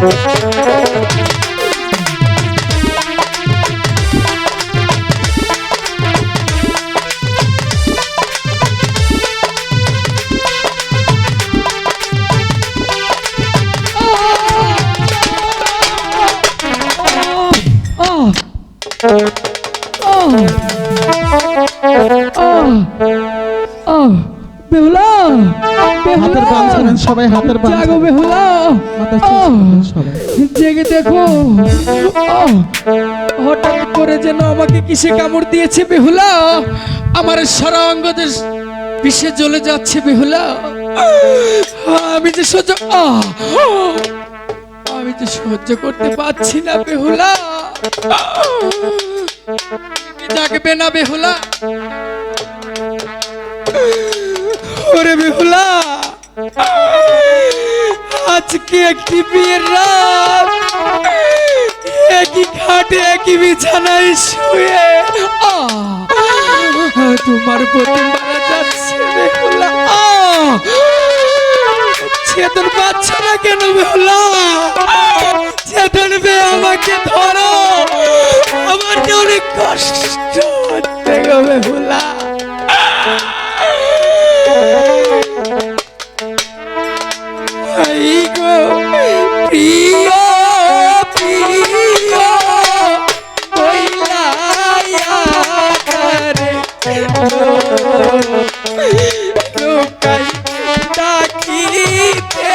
আহ! সবাই হাতের জাগো বেহুলা। জেগে দেখো। হঠাৎ করে যেন আমাকে কিসে কামড় দিয়েছে বেহুলা। আমার সারা অঙ্গ বিষে জ্বলে যাচ্ছে বেহুলা। আমি যে সহ্য! আমি যে সহ্য করতে পারছি না বেহুলা। জাগবে না বেহুলা। ওরে বেহুলা। আজকে একটি বিয়ের রাত একই খাটে, একই বিছানায় শুয়ে! তোমার প্রতি মারা যাচ্ছে! চেতন পাচ্ছ না কেন বেহুলা চেতন বে আমাকে ধরো আমার অনেক কষ্ট লোকাই ডাকিতে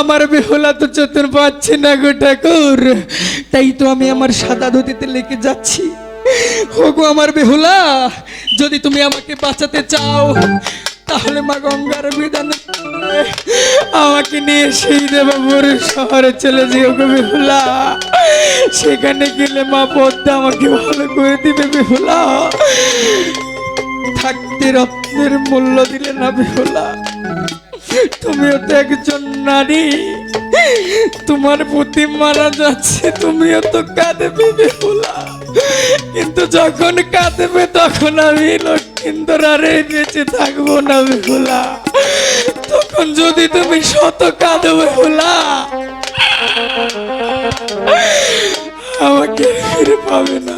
আমার বেহুলা তো চতুর না গো ঠাকুর। তাই তো আমি আমার সাদা ধুতিতে লেগে যাচ্ছি। হোগো আমার বেহুলা, যদি তুমি আমাকে বাঁচাতে চাও, তাহলে মা গঙ্গার বিধান আমাকে নিয়ে সেই দেবপুর শহরে চলে যেও গো বেহুলা। সেখানে গেলে মা পদ্মা আমাকে ভালো করে দিবে বেহুলা। থাকতে রত্নের মূল্য দিলে না বেহুলা। তুমিও তো একজন নারী। তোমার প্রতি মারা যাচ্ছে, তুমিও তো কাঁদবে বেহুলা। কিন্তু যখন কাঁদবে, তখন আমি লক্ষ্মীন্দর আরে বেঁচে থাকব না বেহুলা। তখন যদি তুমি শত কাঁদো বেহুলা, আমাকে ফিরে পাবে না।